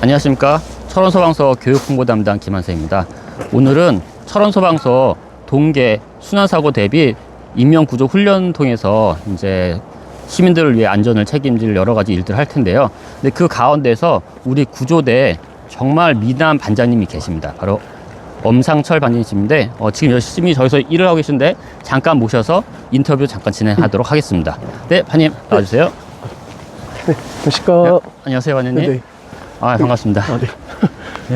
안녕하십니까? 철원소방서 교육홍보 담당 김한세입니다. 오늘은 철원소방서 동계 순환사고 대비 인명구조 훈련 통해서 이제 시민들을 위해 안전을 책임질 여러 가지 일들을 할 텐데요. 근데 그 가운데서 우리 구조대 정말 미남 반장님이 계십니다. 바로 엄상철 반장님인데 어, 지금 열심히 저기서 일을 하고 계신데 잠깐 모셔서 인터뷰 잠깐 진행하도록 하겠습니다. 네 반님 나와주세요. 안녕하십니까. 네, 안녕하세요 반장님. 네 네. 아 반갑습니다 아, 네.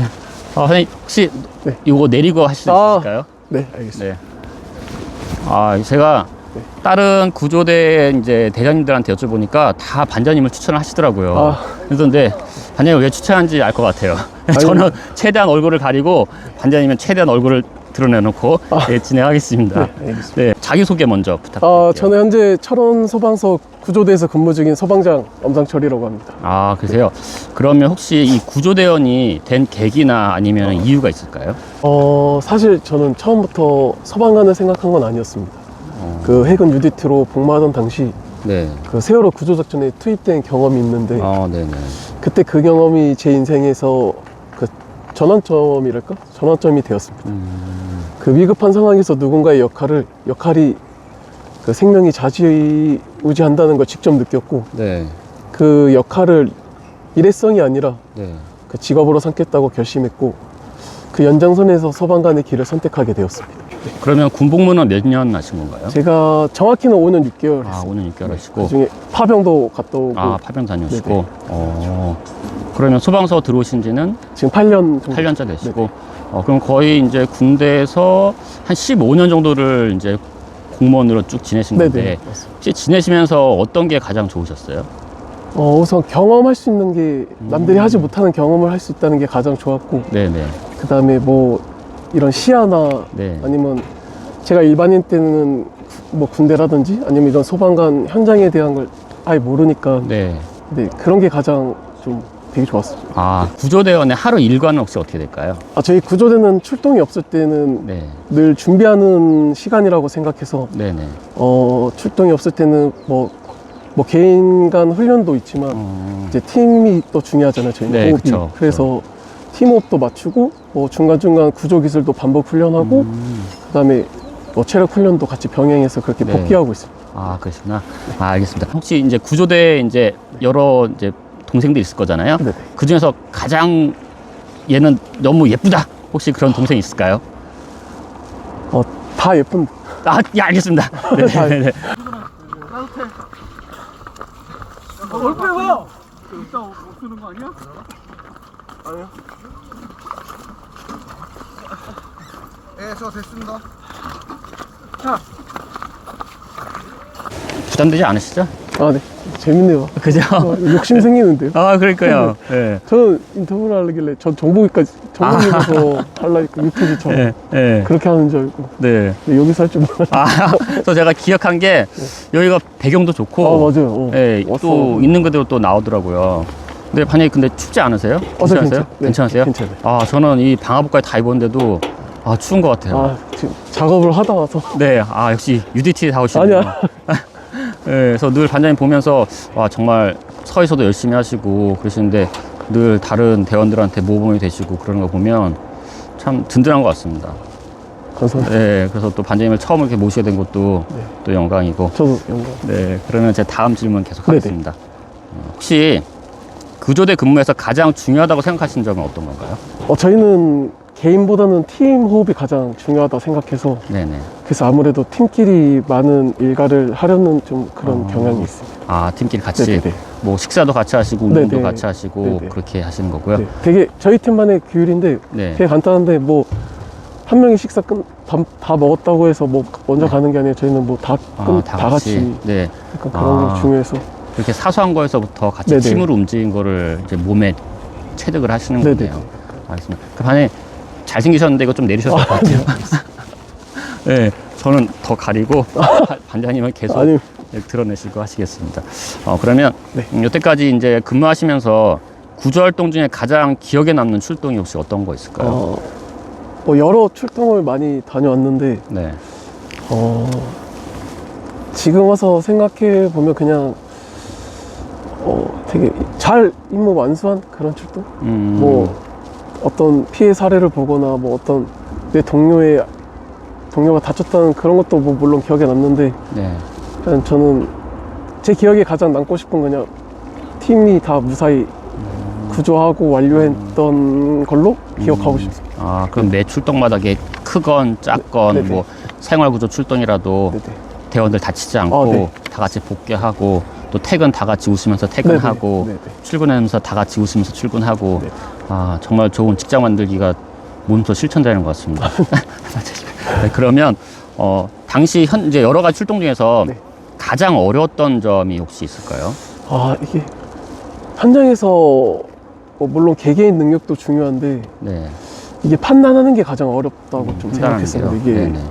아, 선생님 혹시 네. 이거 내리고 하실 수 아. 있을까요? 네, 알겠습니다. 네. 아, 제가 네. 다른 구조대 이제 대장님들한테 여쭤보니까 다 반장님을 추천을 하시더라고요. 아. 그래서 근데 반장님 왜 추천하는지 알 것 같아요. 저는 최대한 얼굴을 가리고 반장님은 최대한 얼굴을 드러내놓고 아. 예, 진행하겠습니다. 네, 알겠습니다. 네, 자기소개 먼저 부탁드릴게요. 아, 저는 현재 철원 소방서 구조대에서 근무 중인 소방장 엄상철이라고 합니다. 아, 그러세요? 그러면 혹시 이 구조대원이 된 계기나 아니면 이유가 있을까요? 어, 사실 저는 처음부터 소방관을 생각한 건 아니었습니다. 어, 그 해군 UDT로 복무하던 당시 네. 그 세월호 구조작전에 투입된 경험이 있는데 아, 네네. 그때 그 경험이 제 인생에서 그 전환점이랄까? 전환점이 되었습니다. 음, 그 위급한 상황에서 누군가의 역할을 역할이 그 생명이 좌지우지한다는 걸 직접 느꼈고 네. 그 역할을 일회성이 아니라 네. 그 직업으로 삼겠다고 결심했고 그 연장선에서 소방관의 길을 선택하게 되었습니다. 그러면 군복무는 몇 년 하신 건가요? 제가 정확히는 5년 6개월 아, 했어요. 5년 6개월 하시고. 그중에 파병도 갔다 오고 아, 파병 다녀오시고. 네네. 어. 그러면 소방서 들어오신 지는 지금 8년 정도 8년째 되시고. 어, 그럼 거의 이제 군대에서 한 15년 정도를 이제 공무원으로 쭉 지내신 건데. 네네 맞습니다. 혹시 지내시면서 어떤 게 가장 좋으셨어요? 어, 우선 경험할 수 있는 게 남들이 음. 하지 못하는 경험을 할 수 있다는 게 가장 좋았고 네네. 그 다음에 뭐 이런 시야나 네. 아니면 제가 일반인 때는 뭐 군대라든지 아니면 이런 소방관 현장에 대한 걸 아예 모르니까 네. 네, 그런 게 가장 좀 되게 좋았습니다. 아, 구조대원의 하루 일과는 혹시 어떻게 될까요? 아, 저희 구조대는 출동이 없을 때는 네. 늘 준비하는 시간이라고 생각해서 네네. 어, 출동이 없을 때는 뭐, 뭐 개인 간 훈련도 있지만 어, 이제 팀이 또 중요하잖아요. 저희 네, 호흡이. 그쵸, 그래서 팀호흡도 맞추고 뭐 중간중간 구조 기술도 반복 훈련하고 음. 그다음에 뭐 체력 훈련도 같이 병행해서 그렇게 네. 복귀하고 있습니다. 아, 그러시구나. 아, 알겠습니다. 혹시 이제 구조대에 이제 여러 이제 동생들이 있을 거잖아요. 네. 그 중에서 가장 얘는 너무 예쁘다. 혹시 그런 동생 있을까요? 어, 다 예쁜 아, 예, 알겠습니다. 네, 다 네, 네. 얼빼봐! 이따 못 쓰는 거 아니야? 예, 저 됐습니다. 부담되지 않으시죠? 아, 네. 재밌네요. 그죠? 어, 욕심 생기는데요. 아, 그러니까요. 네. 저는 인터뷰를 하길래 전 정보기까지 정보기에서 하려니까 유튜브처럼 네, 네, 그렇게 하는 줄 알고 네. 근데 여기서 할 줄 몰랐어요. 아, 제가 기억한 게 여기가 배경도 좋고, 아, 맞아요. 어, 네, 왔어. 또 있는 그대로 또 나오더라고요. 근데 반장님 근데 춥지 않으세요? 어, 괜찮으세요? 괜찮- 네, 괜찮으세요? 괜찮아요. 아, 저는 이 방화복까지 다 입었는데도 아, 추운 것 같아요. 아, 지금 작업을 하다 와서 네, 아 역시 UDT 다오시네요. 아니야. 네, 그래서 늘 반장님 보면서 와 정말 서에서도 열심히 하시고 그러시는데 늘 다른 대원들한테 모범이 되시고 그러는 거 보면 참 든든한 것 같습니다. 감사합니다. 네, 그래서 또 반장님을 처음 이렇게 모시게 된 것도 네. 또 영광이고. 저도 영광. 네, 그러면 제 다음 질문 계속 네네. 하겠습니다. 어, 혹시 구조대 근무에서 가장 중요하다고 생각하시는 점은 어떤 건가요? 어, 저희는 개인보다는 팀 호흡이 가장 중요하다 생각해서 네네. 그래서 아무래도 팀끼리 많은 일가를 하려는 좀 그런 아. 경향이 있습니다. 아, 팀끼리 같이 네네네. 뭐 식사도 같이 하시고 운동도 네네. 같이 하시고 네네. 그렇게 하시는 거고요. 네, 되게 저희 팀만의 규율인데 네. 되게 간단한데 뭐 한 명이 식사 끝, 다, 다 먹었다고 해서 뭐 먼저 가는 게 아니라 저희는 뭐다 아, 다, 같이 네. 약간 그런 아. 게 중요해서 그렇게 사소한 거에서부터 같이 네네. 팀으로 움직인 거를 이제 몸에 체득을 하시는 네네. 거네요. 알겠습니다. 그 반에 잘생기셨는데 이거 좀 내리셨을 것 같아요. 네, 저는 더 가리고 바- 반장님은 계속 아니 드러내실 거 하시겠습니다. 어, 그러면 네. 음, 여태까지 이제 근무하시면서 구조 활동 중에 가장 기억에 남는 출동이 혹시 어떤 거 있을까요? 어, 뭐 여러 출동을 많이 다녀왔는데 네. 어, 지금 와서 생각해 보면 그냥 어, 되게 자잘 임무 완수한 그런 출동? 음, 뭐 어떤 피해 사례를 보거나 뭐 어떤 내 동료의 동료가 다쳤다는 그런 것도 뭐 물론 기억에 남는데 네. 그냥 저는 제 기억에 가장 남고 싶은 그냥 팀이 다 무사히 구조하고 완료했던 걸로 기억하고 싶습니다. 아, 그럼 매 출동마다 이게 크건 작건 네네. 뭐 생활구조 출동이라도 네네. 대원들 다치지 않고 아, 네. 다 같이 복귀하고 또 퇴근 다 같이 웃으면서 퇴근하고 네네. 출근하면서 다 같이 웃으면서 출근하고 네. 아 정말 좋은 직장 만들기가 몸소 실천되는 것 같습니다. 네, 그러면 어 당시 현 이제 여러 가지 출동 중에서 네. 가장 어려웠던 점이 혹시 있을까요? 아 이게 현장에서 뭐 물론 개개인 능력도 중요한데 네. 이게 판단하는 게 가장 어렵다고 좀 판단하는 생각했습니다. 게요? 이게 네네.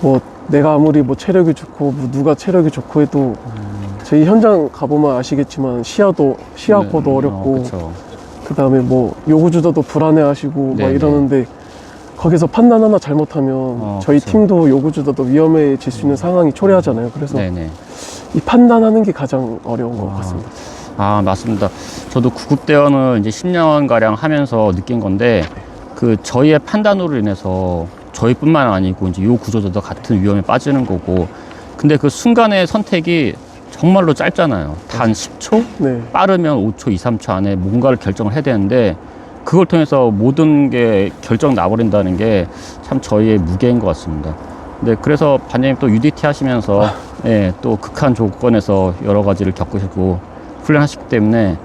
뭐 내가 아무리 뭐 체력이 좋고 뭐 누가 체력이 좋고 해도 음. 저희 현장 가보면 아시겠지만 시야도 시야코도 네, 어렵고 어. 그 다음에 뭐 요구주자도 불안해하시고 막 네네. 이러는데 거기서 판단 하나 잘못하면 어, 저희 그쵸. 팀도 요구주자도 위험해질 수 있는 상황이 초래하잖아요. 그래서 네네. 이 판단하는 게 가장 어려운 것 아. 같습니다. 아 맞습니다. 저도 구급대원을 이제 10년 가량 하면서 느낀 건데 그 저희의 판단으로 인해서 저희뿐만 아니고 이제 요 구조자도 같은 위험에 빠지는 거고 근데 그 순간의 선택이 정말로 짧잖아요. 단 10초 네, 빠르면 5초, 2, 3초 안에 뭔가를 결정을 해야 되는데 그걸 통해서 모든 게 결정 나버린다는 게 참 저희의 무게인 것 같습니다. 네, 그래서 반장님 또 UDT 하시면서 예, 또 극한 조건에서 여러 가지를 겪으시고 훈련하시기 때문에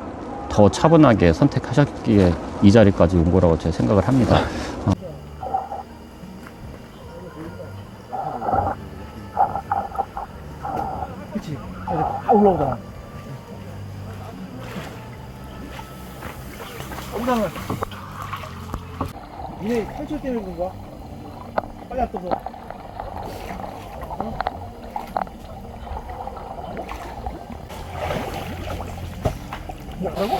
더 차분하게 선택하셨기에 이 자리까지 온 거라고 제가 생각을 합니다. 그치. 다 올라오잖아. 엉덩을. 니네 탈출 때문에 그런가? 빨리 안 떠서. 어? 뭐라고?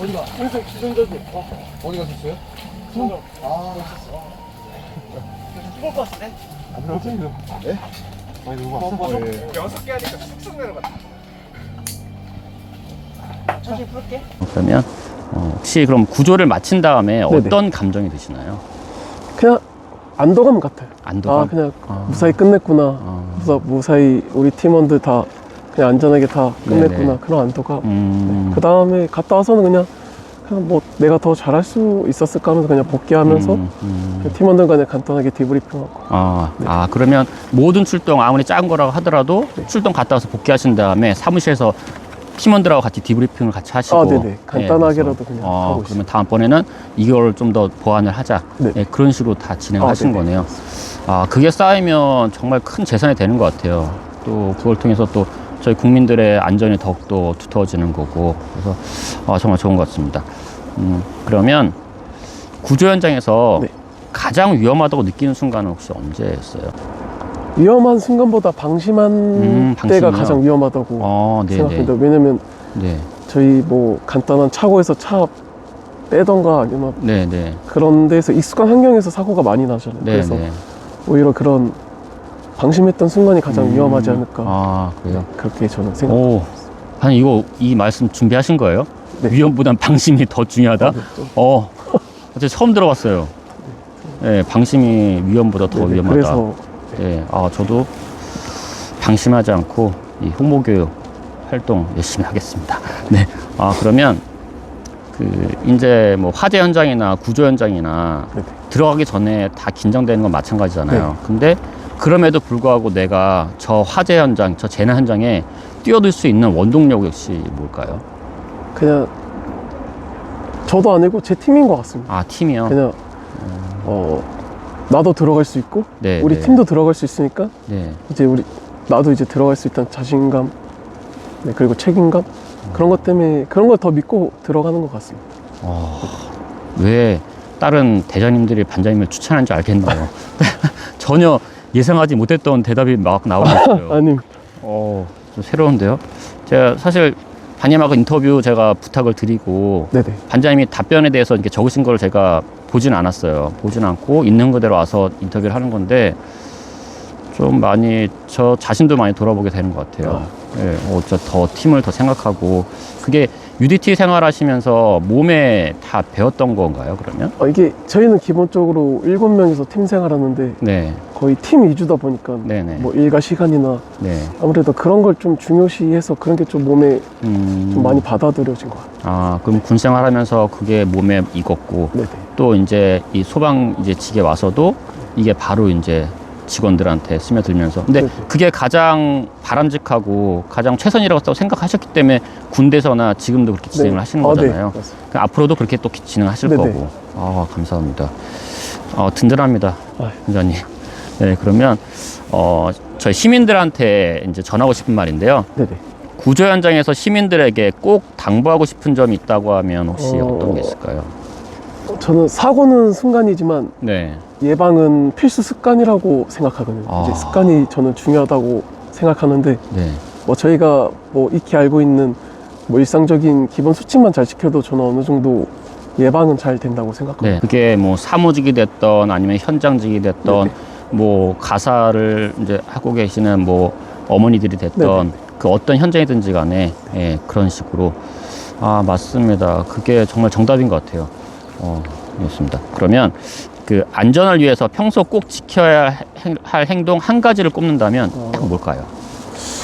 어디가? 그래서 기존자들. 어, 어디 가셨어요? 기존자. 아, 죽을 것 같은데? 안 나왔어요? 네? 많이 누구 왔어? 예. 여섯 개 하니까 쑥쑥 내려갔다. 천천히 풀게. 그러면 어, 혹시 그럼 구조를 마친 다음에 어떤 감정이 드시나요? 그냥 안도감 같아요. 안도감? 아 그냥 아. 무사히 끝냈구나. 아. 무사, 무사히 우리 팀원들 다 그냥 안전하게 다 끝냈구나. 네네. 그런 안도감. 음, 그 다음에 갔다 와서는 그냥 그냥 뭐 내가 더 잘할 수 있었을까 하면서 그냥 복귀하면서 음, 음. 그냥 팀원들 간에 간단하게 디브리핑하고 아, 네. 아 그러면 모든 출동 아무리 작은 거라고 하더라도 출동 갔다 와서 복귀하신 다음에 사무실에서 팀원들하고 같이 디브리핑을 같이 하시고 아, 네네. 간단하게라도 그래서, 그냥 어, 하고 그러면 다음번에는 이걸 좀 더 보완을 하자 네. 예, 그런 식으로 다 진행하신 아. 거네요 아 그게 쌓이면 정말 큰 재산이 되는 것 같아요 또 그걸 통해서 또 저희 국민들의 안전이 더욱더 두터워지는 거고 그래서 아, 정말 좋은 것 같습니다 음, 그러면 구조 현장에서 네. 가장 위험하다고 느끼는 순간은 혹시 언제였어요? 위험한 순간보다 방심한 음, 때가 방심이요? 가장 위험하다고 어, 네네. 생각합니다. 왜냐면 네, 저희 뭐 간단한 차고에서 차 빼던가 아니면 네네. 그런 데서 익숙한 환경에서 사고가 많이 나잖아요. 그래서 네네. 오히려 그런 방심했던 순간이 가장 음, 위험하지 않을까 아, 그래요? 그렇게 저는 생각. 오, 아니, 이거, 이 말씀 준비하신 거예요? 네. 위험보단 방심이 더 중요하다? 어, 제가 처음 들어봤어요. 네, 방심이 위험보다 더 네네, 위험하다. 그래서 네, 아, 저도 방심하지 않고 이 홍보교육 활동 열심히 하겠습니다. 네, 아, 그러면 그, 이제 뭐 화재 현장이나 구조 현장이나 네네. 들어가기 전에 다 긴장되는 건 마찬가지잖아요. 네. 근데 그럼에도 불구하고 내가 저 화재 현장, 저 재난 현장에 뛰어들 수 있는 원동력 역시 뭘까요? 그냥 저도 아니고 제 팀인 것 같습니다. 아, 팀이요? 그냥 어 나도 들어갈 수 있고 네, 우리 네. 팀도 들어갈 수 있으니까 네. 이제 우리 나도 이제 들어갈 수 있다는 자신감 네, 그리고 책임감 그런 것 때문에 그런 걸 더 믿고 들어가는 것 같습니다. 어, 왜 다른 대장님들이 반장님을 추천한 줄 알겠네요. 전혀 예상하지 못했던 대답이 막 나오고 있어요. 아니 어, 좀 새로운데요? 제가 사실 반장님하고 인터뷰 제가 부탁을 드리고 네네 반장님이 답변에 대해서 이렇게 적으신 걸 제가 보진 않았어요. 보진 않고 있는 그대로 와서 인터뷰를 하는 건데 좀 많이 저 자신도 많이 돌아보게 되는 것 같아요. 예, 어쩌 더 팀을 더 생각하고 그게 UDT 생활하시면서 몸에 다 배웠던 건가요? 그러면? 어, 이게 저희는 기본적으로 일곱 명이서 팀 생활하는데 네, 거의 팀 위주다 보니까 네네, 뭐 일과 시간이나 네. 아무래도 그런 걸 좀 중요시해서 그런 게 좀 몸에 음, 좀 많이 받아들여진 것 같아요. 아, 그럼 군 생활하면서 그게 몸에 익었고 네네. 또 이제 이 소방 이제 직에 와서도 이게 바로 이제 직원들한테 스며들면서 근데 네네. 그게 가장 바람직하고 가장 최선이라고 생각하셨기 때문에 군대서나 지금도 그렇게 진행을 네. 하시는 아, 네, 거잖아요. 맞습니다. 그러니까 앞으로도 그렇게 또 진행하실 네네. 거고. 아, 감사합니다. 어, 든든합니다. 아유. 원장님. 네, 그러면 어, 저희 시민들한테 이제 전하고 싶은 말인데요. 네 네. 구조 현장에서 시민들에게 꼭 당부하고 싶은 점이 있다고 하면 혹시 어. 어... 떤 게 있을까요? 저는 사고는 순간이지만 네. 예방은 필수 습관이라고 생각하거든요. 아. 이제 습관이 저는 중요하다고 생각하는데 네. 뭐 저희가 뭐 익히 알고 있는 뭐 일상적인 기본 수칙만 잘 지켜도 저는 어느 정도 예방은 잘 된다고 생각합니다. 네. 그게 뭐 사무직이 됐던 아니면 현장직이 됐던 네네. 뭐 가사를 이제 하고 계시는 뭐 어머니들이 됐던 그 어떤 현장이든지 간에 예, 그런 식으로 아 맞습니다. 그게 정말 정답인 것 같아요. 어, 그렇습니다. 그러면 그 안전을 위해서 평소 꼭 지켜야 행- 할 행동 한 가지를 꼽는다면 어. 딱 뭘까요?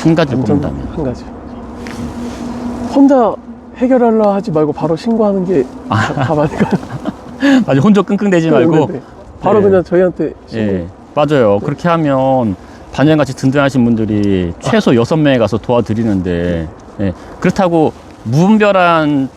한 가지를 완전 꼽는다면 한 가지. 혼자 해결하려 하지 말고 바로 신고하는 게답 아닐까요? 아주 혼자 끙끙대지 말고 네, 네. 바로 네. 그냥 저희한테 신고. 예, 맞아요. 그렇게 하면 반장같이 든든하신 분들이 최소 여섯 명에 가서 도와드리는데 예, 그렇다고 무분별한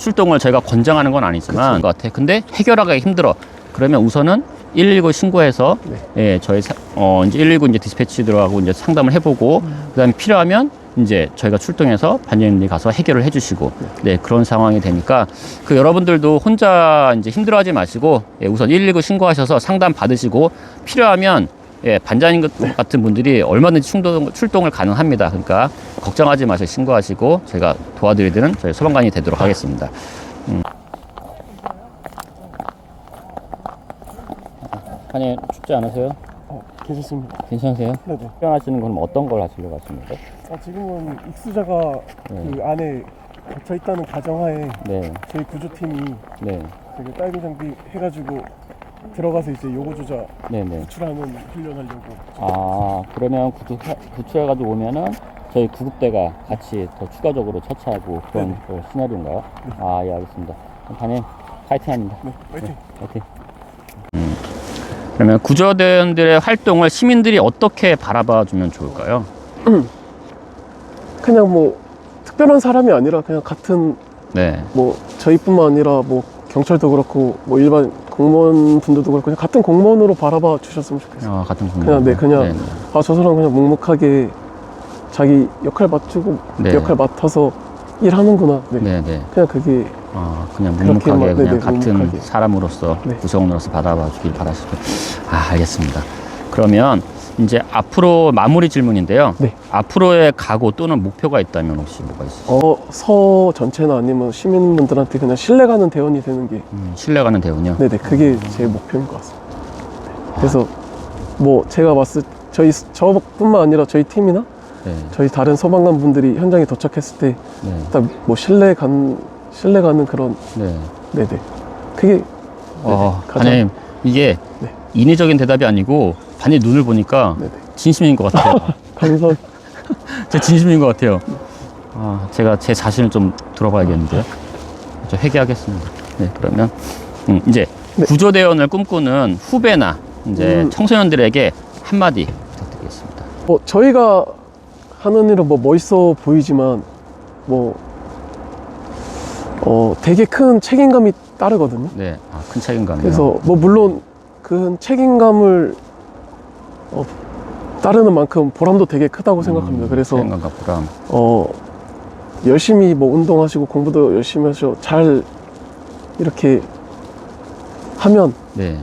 출동을 저희가 권장하는 건 아니지만 것 같아. 근데 해결하기가 힘들어. 그러면 우선은 119 신고해서 네. 예, 저희 사- 어 이제 119 이제 디스패치 들어가고 이제 상담을 해보고 그다음에 필요하면 이제 저희가 출동해서 반장님들이 가서 해결을 해주시고 네 그런 상황이 되니까 그 여러분들도 혼자 이제 힘들어하지 마시고 예, 우선 119 신고하셔서 상담 받으시고 필요하면 예, 반장님 같- 같은 분들이 얼마든지 충동, 출동을 가능합니다. 그러니까 걱정하지 마시고 신고하시고 제가 도와드리는 저희 소방관이 되도록 하겠습니다. 음. 아니 춥지 않으세요? 어, 괜찮습니다. 괜찮으세요? 네네. 수영하시는 건 어떤 걸 하시려고 하십니까? 아, 지금은 익수자가 네. 그 안에 갇혀 있다는 가정하에 네, 저희 구조팀이 네, 되게 딸기 장비 해가지고 들어가서 이제 요구조자 네, 네. 구출하는 훈련하려고. 아 그러면 구출 구출해가지고 오면은 저희 구급대가 같이 더 추가적으로 처치하고 그런 네. 그 시나리오인가요? 아예 알겠습니다. 그럼 반님 파이팅합니다. 네, 파이팅. 파이팅. 음. 그러면 구조대원들의 활동을 시민들이 어떻게 바라봐 주면 좋을까요? 그냥 뭐 특별한 사람이 아니라 그냥 같은 네, 뭐 저희뿐만 아니라 뭐 경찰도 그렇고 뭐 일반 공무원 분들도 그렇고 그냥 같은 공무원으로 바라봐 주셨으면 좋겠어요. 어, 같은 공무원. 그냥 네, 그냥 네, 네. 아 저 사람 그냥 묵묵하게 자기 역할 맞추고 네. 역할 맡아서 일하는구나. 네. 네, 네. 그냥 그게 어, 그냥 그렇게 묵묵하게 막, 그냥 네네, 같은 묵묵하게. 사람으로서 네. 구성원으로서 받아봐 주길 바라시죠. 아, 알겠습니다. 그러면 이제 앞으로 마무리 질문인데요. 네. 앞으로의 각오 또는 목표가 있다면 혹시 뭐가 있으세요? 어, 서 전체나 아니면 시민분들한테 그냥 신뢰가는 대원이 되는 게 음, 신뢰가는 대운요. 네네 그게 제 목표인 것 같습니다. 네. 그래서 뭐 제가 봤을 저희 저뿐만 아니라 저희 팀이나 네, 저희 다른 소방관 분들이 현장에 도착했을 때 네, 일단 뭐 신뢰 간 신뢰 가는 그런 네. 네네 그게 어, 가장- 반장님 이게 네. 인위적인 대답이 아니고 반의 눈을 보니까 네네 진심인 것 같아요. 감사 제 진심인 것 같아요. 아, 제가 제 자신을 좀 들어봐야겠는데요. 저 회개하겠습니다. 네, 그러면 음, 이제 네. 구조대원을 꿈꾸는 후배나 이제 음. 청소년들에게 한마디 부탁드리겠습니다. 뭐 저희가 하는 일은 뭐 멋있어 보이지만 뭐 어, 되게 큰 책임감이 따르거든요. 네, 아, 큰 책임감이요. 그래서 뭐 물론 그 책임감을 어, 따르는 만큼 보람도 되게 크다고 생각합니다. 음, 그래서 책임감과 보람. 어, 열심히 뭐 운동하시고 공부도 열심히 하시고 잘 이렇게 하면 네,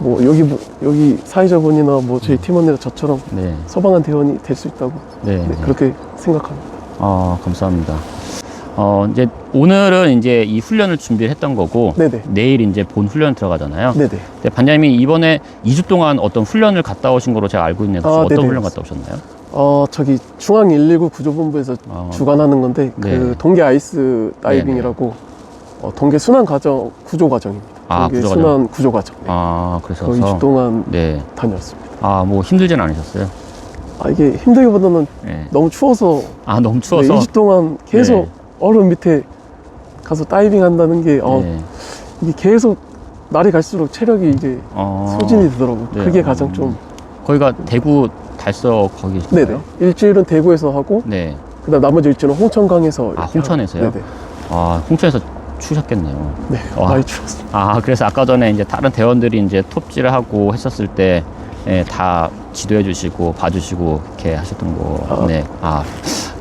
뭐 여기 뭐- 여기 사회자분이나 뭐 저희 팀원이나 저처럼 네, 소방관 대원이 될 수 있다고 네, 네, 네. 그렇게 생각합니다. 아, 감사합니다. 어, 이제 오늘은 이제 이 훈련을 준비를 했던 거고 네네. 내일 이제 본 훈련 들어가잖아요. 네네. 근데 반장님이 이번에 2주 동안 어떤 훈련을 갔다 오신 거로 제가 알고 있는데 아, 어떤 네네. 훈련 갔다 오셨나요? 어, 저기 중앙 119 구조본부에서 어, 주관하는 건데 네. 그 동계 아이스 다이빙이라고 어, 동계 순환 과정 구조 과정입니다. 아, 동계 구조 순환 구조 과정. 네. 아, 거의 그러셔서 2주 동안 네. 다녔습니다. 아, 뭐 힘들진 않으셨어요? 아, 이게 힘들기보다는 네. 너무 추워서 아, 너무 네, 추워서 2주 동안 계속 네. 얼음 밑에 가서 다이빙 한다는 게 어, 네. 이게 계속 날이 갈수록 체력이 이제 어, 소진이 되더라고 요. 네. 그게 가장 좀 거기가 대구 달서 거기 네네 일주일은 대구에서 하고 네. 그다음 나머지 일주일은 홍천강에서 아, 이렇게 홍천에서요? 하고. 네네 아, 홍천에서 추셨겠네요. 네 와. 많이 추웠어요. 아, 그래서 아까 전에 이제 다른 대원들이 이제 톱질을 하고 했었을 때, 예, 다 지도해 주시고, 봐주시고, 이렇게 하셨던 거. 아. 네. 아,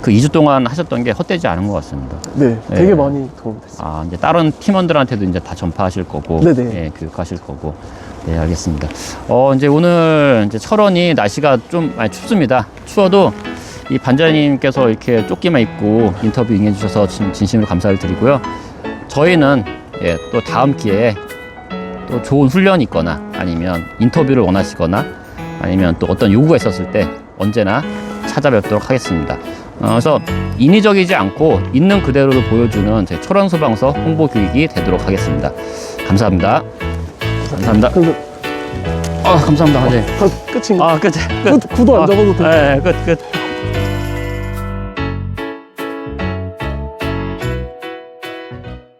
그 2주 동안 하셨던 게 헛되지 않은 것 같습니다. 네, 네. 되게 많이 도움이 됐어요. 아, 이제 다른 팀원들한테도 이제 다 전파하실 거고, 네네. 예, 교육하실 거고. 네, 알겠습니다. 어, 이제 오늘 이제 철원이 날씨가 좀 많이 춥습니다. 추워도 이 반장님께서 이렇게 조끼만 입고 인터뷰 응해주셔서 진, 진심으로 감사를 드리고요. 저희는 예, 또 다음 기회에 또 좋은 훈련이 있거나 아니면 인터뷰를 원하시거나 아니면 또 어떤 요구가 있었을 때 언제나 찾아뵙도록 하겠습니다. 어, 그래서 인위적이지 않고 있는 그대로를 보여주는 저희 철원소방서 홍보 교육이 되도록 하겠습니다. 감사합니다. 감사합니다. 그럼 아, 감사합니다. 네. 그 끝인가? 아, 끝. 끝. 구, 구도 안 아, 잡아도 돼. 네, 끝, 끝.